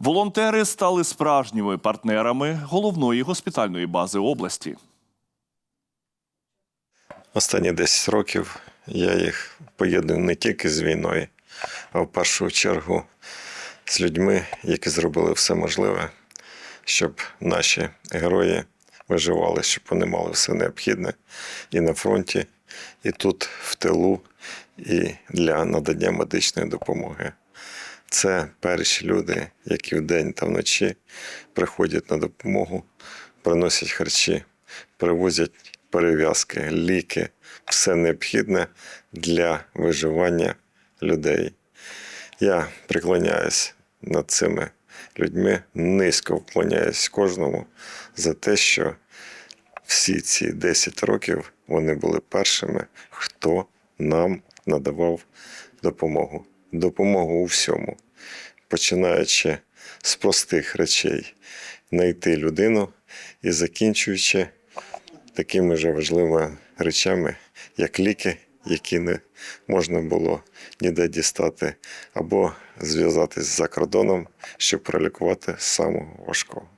Волонтери стали справжніми партнерами головної госпітальної бази області. Останні 10 років я їх поєдную не тільки з війною, а в першу чергу з людьми, які зробили все можливе, щоб наші герої виживали, щоб вони мали все необхідне і на фронті, і тут, в тилу, і для надання медичної допомоги. Це перші люди, які вдень та вночі приходять на допомогу, приносять харчі, привозять перев'язки, ліки, все необхідне для виживання людей. Я приклоняюсь над цими людьми, низько вклоняюсь кожному за те, що всі ці 10 років вони були першими, хто нам надавав допомогу. Допомогу у всьому, починаючи з простих речей, знайти людину і закінчуючи такими же важливими речами, як ліки, які не можна було ніде дістати, або зв'язатись за кордоном, щоб пролікувати самого важкого.